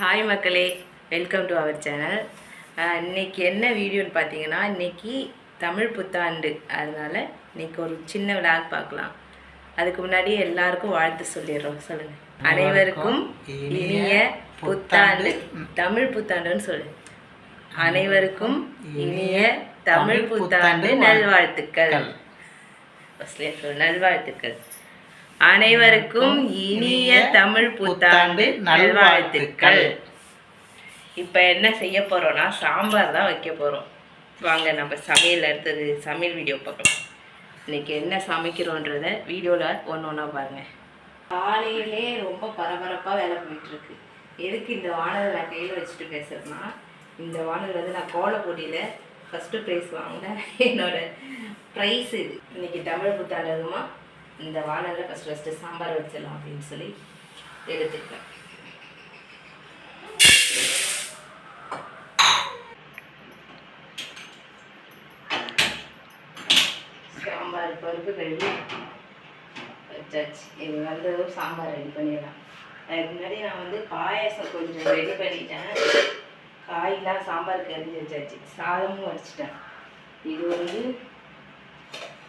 Hi மக்களே. Welcome to our channel இன்னைக்கு என்ன வீடியோன்னு பார்த்தீங்கன்னா இன்னைக்கு தமிழ் புத்தாண்டு. அதனால இன்னைக்கு ஒரு சின்ன விளாக் பார்க்கலாம். அதுக்கு முன்னாடி எல்லாருக்கும் வாழ்த்து சொல்லிடுறோம். சொல்லுங்க. அனைவருக்கும் இனிய புத்தாண்டு தமிழ் புத்தாண்டுன்னு சொல்லு. அனைவருக்கும் இனிய தமிழ் புத்தாண்டு நல்வாழ்த்துக்கள். நல்வாழ்த்துக்கள். அனைவருக்கும் இனிய தமிழ் புத்தாண்டு நல்வாழ்த்துக்கள். இப்போ என்ன செய்ய போறோம்னா சாம்பார் தான் வைக்க போறோம். வாங்க நம்ம சமையல் அடுத்தது சமையல் வீடியோ பார்க்கலாம். இன்னைக்கு என்ன சமைக்கிறோன்றத வீடியோவில் ஒன்று ஒன்றா பாருங்க. காலையிலே ரொம்ப பரபரப்பாக வேலை போயிட்டு இருக்கு எதுக்கு இந்த வானல் நான் கையில் வச்சுட்டு பேசுறேன்னா இந்த வானல் வந்து நான் கோல போட்டியில் ஃபஸ்ட்டு ப்ரைஸ் வாங்கினேன். என்னோட ப்ரைஸ் இது. இன்னைக்கு தமிழ் புத்தாண்டு அதுமா? இந்த வானலில் ஃபஸ்ட்டு ஃபஸ்ட்டு சாம்பார் வச்சிடலாம் அப்படின்னு சொல்லி எடுத்துக்கிட்டேன். சாம்பார் பருப்பு ரெடி வச்சாச்சு. இது வந்து சாம்பார் ரெடி பண்ணிடலாம். அதுக்கு முன்னாடி நான் வந்து பாயாசம் கொஞ்சம் ரெடி பண்ணிட்டேன். காயெலாம் சாம்பாருக்கு அரிஞ்சு வச்சாச்சு. சாதமும் வச்சுட்டேன். இது வந்து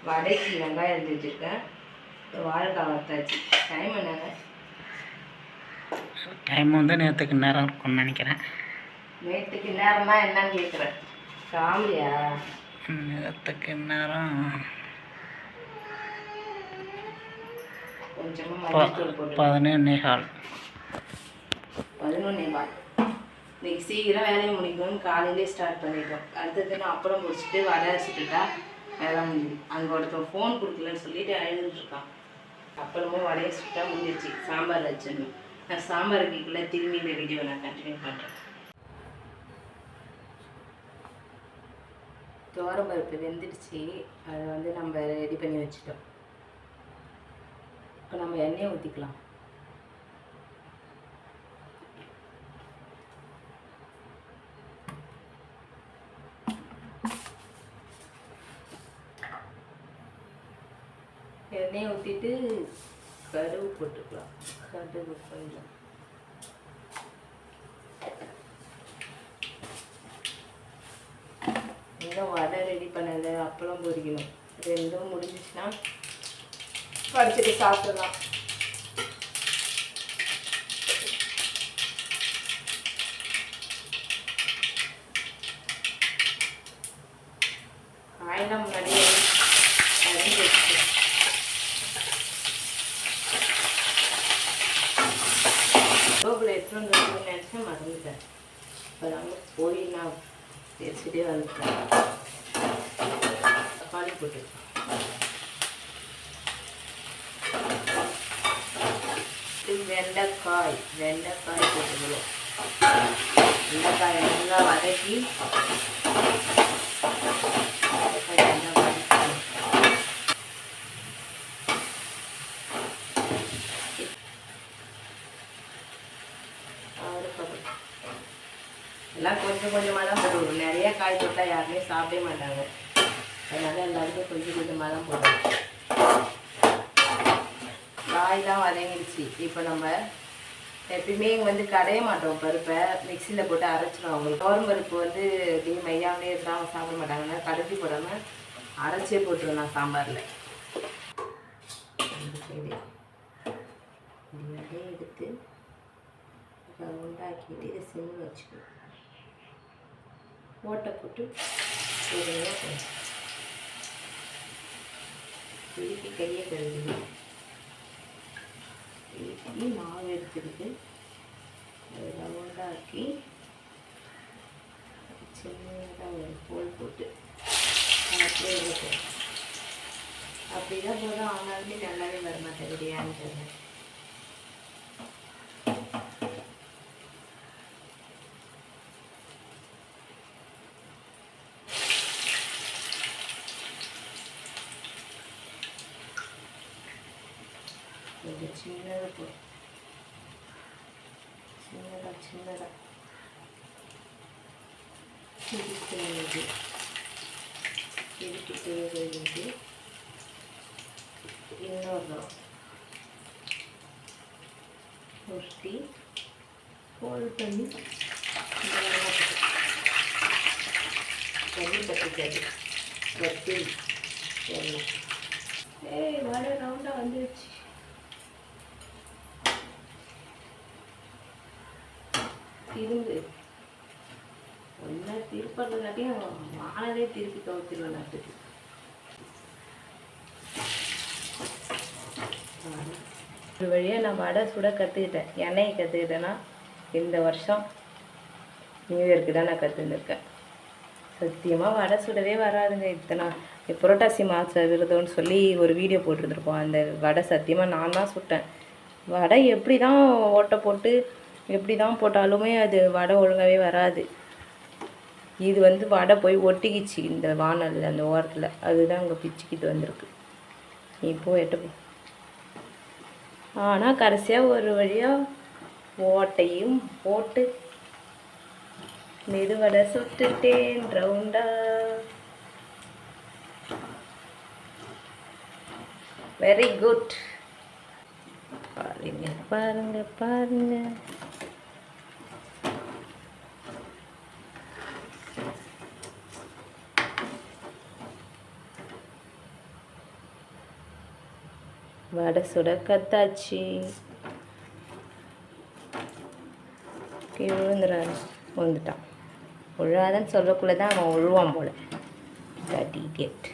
வடைக்கு வெங்காயம் அரிஞ்சு வச்சுருக்கேன். வாழைக்காய் வத்தாச்சு டைம் என்னங்க? டைம் வந்து நேற்றுக்கு நேரம் இருக்கும்னு நினைக்கிறேன். நேற்றுக்கு நேரமா என்னன்னு கேட்குறேன் காமெடியா நேற்றுக்கு நேரம் பதினொன்னே கால். பதினொன்னே பால் இன்னைக்கு சீக்கிரம் வேலையை முடிக்கணும்னு காலையிலே ஸ்டார்ட் பண்ணிட்டோம். அடுத்தது நான் அப்பளம் பிடிச்சிட்டு வடை சுட்டுட்டா வேலை முடியும். அங்கே ஒருத்தன் ஃபோன் கொடுக்கலன்னு சொல்லிட்டு அழுதுட்டு இருக்கான். அப்பளமும் வடையை சுட்டா முடிஞ்சிருச்சு. சாம்பார் வச்சிடணும் நான் சாம்பார் வைக்கல திரும்பி இந்த வீடியோ நான் கண்டினியூ பண்ணுறேன் துவரம்பருப்பு வெந்துடுச்சு. அதை வந்து நம்ம ரெடி பண்ணி வச்சுட்டோம். இப்போ நம்ம எண்ணெயை ஊற்றிக்கலாம் எண்ணெயை ஊற்றிட்டு கடுகு போட்டுக்கலாம். கடுகு கொஞ்சம் இன்னும் வடை ரெடி பண்ணலை அப்பளம் பொரிக்கணும் ரெண்டும் முடிஞ்சிச்சுன்னா படிச்சுட்டு சாப்பிடலாம். கருவேப்பிலை எடுத்துட்டு வந்து நினச்சேன் மறந்துட்டேன் இப்போ நாங்கள் போய் நான் பேசிட்டே வந்துட்டேன் தக்காளி போட்டு இது வெண்டைக்காய் வெண்டைக்காய் போட்டுக்கணும் வெண்டைக்காய் நல்லா வதக்கி காய் போட்டால் யாருமே சாப்பிடவே மாட்டாங்க. அதனால எல்லாருக்கும் கொஞ்சம் கொஞ்சமாக தான் போடுவோம் காயெல்லாம் வதங்கிடுச்சு. இப்போ நம்ம எப்பயுமே இங்கே வந்து கடைய மாட்டோம் பருப்பை. மிக்சியில் போட்டு அரைச்சிடும் அவங்களுக்கு. கவரும் பருப்பு வந்து அப்படியே மையாவே இருந்தால் சாப்பிட மாட்டாங்கன்னா கடைச்சி போடாமல் அரைச்சே போட்டுருவோம் நான் சாம்பாரில். எடுத்து உண்டாக்கிட்டு இதை சிம்மில் வச்சுக்கணும். ஓட்டை போட்டு பொறுமையாக திருப்பி கையை கழுவி திருப்பி மாவு எடுத்துக்கிட்டு அதை ரவுண்டாக்கி சின்னதாக ஒரு கோல் போட்டு அப்படியே இருக்கும் அப்படி தான் போதும். ஆனாலுமே நல்லாவே வரமாட்டேன் பிரியாணி தருவேன் தெரியல கொஞ்சம் சின்னதாக போ சின்னதாக சின்னதாக திருப்பி திருப்பி தேவையில்லை இன்னொரு உருட்டி ஃபோல்ட் பண்ணி தண்ணி பற்றிக்காது வச்சு எண்ணெய் ஏய் வடை ரவுண்டாக வந்துருச்சு திரும்பு ஒன்றா திருப்பறதுக்காட்டியும் வானதே திருப்பி கவுத்திருவேன் நாட்டுக்கு. ஒரு வழியாக நான் வடை சுட கற்றுக்கிட்டேன் எண்ணெயை கற்றுக்கிட்டேன்னா இந்த வருஷம் நியூ இயர்க்கு தான் நான் கற்றுருக்கேன் சத்தியமாக வடை சுடவே வராதுங்க. இத்தனை புரட்டாசி மாத விரதம்னு சொல்லி ஒரு வீடியோ போட்டிருந்துருப்போம். அந்த வடை சத்தியமாக நான் தான் சுட்டேன். வடை எப்படி தான் ஓட்டை போட்டு எப்படி தான் போட்டாலுமே அது வடை ஒழுங்காகவே வராது. இது வந்து வடை போய் ஒட்டிக்கிச்சு இந்த வானலில் அந்த ஓரத்தில். அதுதான் அங்கே பிச்சுக்கிட்டு வந்திருக்கு. நீ போ எட்டு ஆனால் கடைசியாக ஒரு வழியாக ஓட்டையும் போட்டு மெதுவடை சுட்டுட்டேன் ரவுண்டா. வெரி குட் பாருங்க பாருங்க பாருங்க. வடை சுட கத்தாச்சு. கீழே விழுந்துட்டான். விழாதன்னு சொல்லக்குள்ள தான் அவன் விழுவான் போல. தட்டி கேட்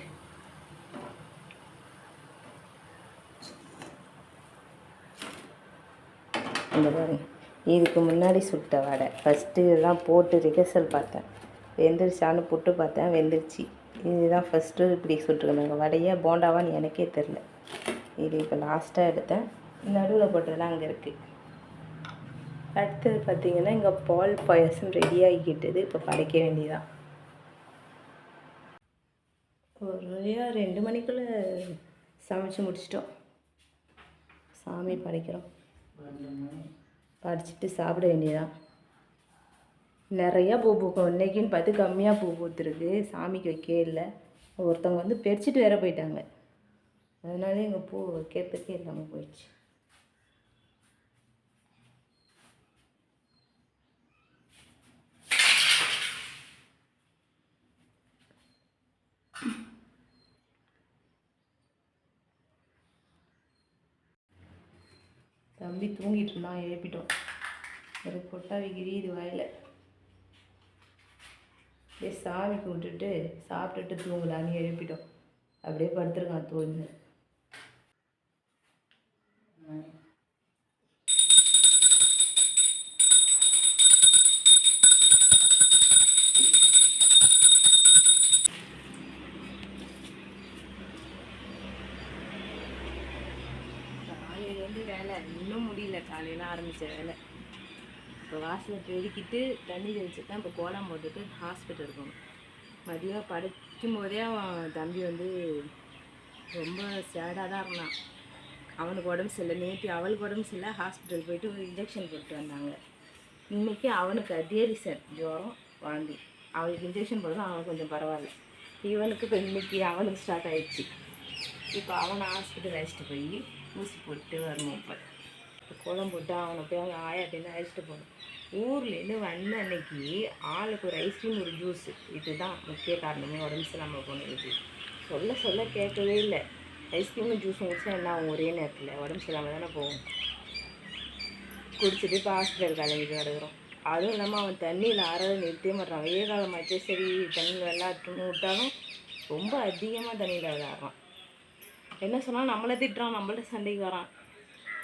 இந்த பாருங்க. இதுக்கு முன்னாடி சுட்ட வடை. ஃபஸ்ட்டு இதெல்லாம் போட்டு ரிஹர்சல் பார்த்தேன். வெந்துருச்சான்னு புட்டு பார்த்தேன். வெந்துருச்சு. இதுதான் ஃபஸ்ட்டு இப்படி சுட்டுருக்காங்க வடையே போண்டாவான்னு எனக்கே தெரில இது இப்போ லாஸ்ட்டாக எடுத்தேன். நடுவில் போட்டதெல்லாம் அங்கே இருக்குது அடுத்தது பார்த்திங்கன்னா இங்கே பால் பாயசம் ரெடி ஆகிக்கிட்டது. இப்போ படைக்க வேண்டியதான் ஒரு வழியாக ரெண்டு மணிக்குள்ளே சமைச்சு முடிச்சிட்டோம். சாமி படைக்கிறோம். படிச்சுட்டு சாப்பிட வேண்டியதான் நிறையா பூ பூக்கும். இன்னைக்குன்னு பார்த்து கம்மியாக பூ பூத்துருக்கு. சாமிக்கு வைக்கவே இல்லை. ஒருத்தவங்க வந்து பறிச்சிட்டு வேற போயிட்டாங்க. அதனால எங்கள் பூ வைக்கிறதுக்கே இல்லாமல் போயிடுச்சு. தம்பி தூங்கிட்டு இருந்தான் எழுப்பிட்டோம். ஒரு கொட்டாவி கிரியுது வாயில். அப்படியே சாமிக்கு விட்டுட்டு சாப்பிட்டுட்டு தூங்கலான்னு எழுப்பிட்டோம். அப்படியே படுத்துருக்கான் தோல்னு வந்து வேலை. இன்னும் முடியல. காலையில் ஆரம்பித்த வேலை. இப்போ வாசலை பெருக்கிட்டு தண்ணி தெளிச்சு தான் இப்போ கோலம் போட்டுட்டு ஹாஸ்பிட்டல் இருக்கணும் மதியம் படிக்கும் போதே அவன் தம்பி வந்து ரொம்ப சேடாக தான் இருந்தான். அவனுக்கு உடம்பு சரியில்லை. நேற்று அவளுக்கு உடம்பு சரியில்லை. ஹாஸ்பிட்டல் போயிட்டு இன்ஜெக்ஷன் போட்டு வந்தாங்க. இன்றைக்கி அவனுக்கு அதே ரீசன் ஜுரம் வாந்தி. அவளுக்கு இன்ஜெக்ஷன் போடுறது அவனுக்கு கொஞ்சம் பரவாயில்ல. இவனுக்கு இப்போ இன்னைக்கு அவனுக்கு ஸ்டார்ட் ஆயிடுச்சு. இப்போ அவனை ஹாஸ்பிட்டல் அழைச்சிட்டு போய் ஊசி போட்டு வரணும் இப்போ. இப்போ கோலம் போட்டு அவனை போய் அவங்க ஆயாட்டேருந்து அழைச்சிட்டு போகணும். ஊர்லேருந்து வந்த அன்னைக்கு ஆளுக்கு ஒரு ஐஸ்கிரீம் ஒரு ஜூஸு இதுதான் முக்கிய காரணமே உடம்பு சரியில்லாமல் போனதுக்கு சொல்ல சொல்ல கேட்கவே இல்லை. ஐஸ்கிரீமும் ஜூஸும் குடிச்சா என்ன ஆகும் ஒரே நேரத்தில்? உடம்பு சரியில்லாமல் தானே போகும். குடிச்சிட்டு இப்போ ஹாஸ்பிட்டல் கிளம்பிட்டு கிடக்குறோம். அதுவும் இல்லாமல் அவன் தண்ணியில் ஆறாத நிறுத்தவே மாட்டான் வெயில் காலமாச்சே சரி தண்ணியில் விளாட்டுன்னு விட்டாலும் ரொம்ப அதிகமாக தண்ணியில் விளையாடுறான். என்ன சொன்னால் நம்மளை திட்டுறான் நம்மள்ட்ட சண்டைக்கு வரான்.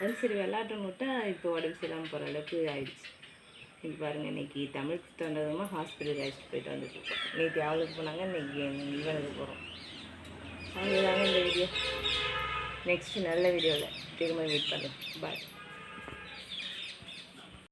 அது சரி விளாட்டுன்னு விட்டால் இப்போ உடம்பு சரியில்லாமல் போகிற அளவுக்கு ஆயிடுச்சு. இன்னைக்கு பாருங்கள் இன்னைக்கு தமிழ் புத்தாண்டதுமா ஹாஸ்பிட்டல் அழைச்சிட்டு போயிட்டு வந்துட்டுருக்கோம் நேற்று அவளுக்கு போனாங்க இன்னைக்கு இவனுக்கு போகிறோம் அவ்வளோதாங்க இந்த வீடியோ நெக்ஸ்ட் நல்ல வீடியோவில் திரும்ப மீட் பண்ணுறேன் பாய்